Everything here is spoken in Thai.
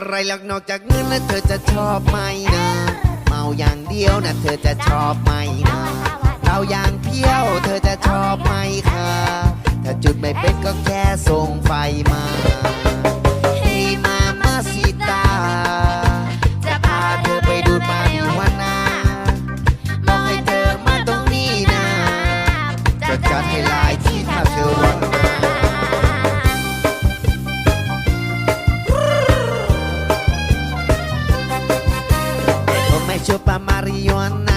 หรอกนอกจากเงินแล้วเธอจะชอบไหมนะ เมาอย่างเดียวนะเธอจะชอบไหมนะเราอย่างเที่ยวเธอจะชอบไหมคะถ้าจุดไม่เป็นก็แค่ส่งไฟมาเฮ้มามาสิตา จะพาเธอไปดูปาริวานาบอกให้เธอมาตรงนี้นะจะจัดให้ลายที่ถ้าเธอวัน chupa marihuana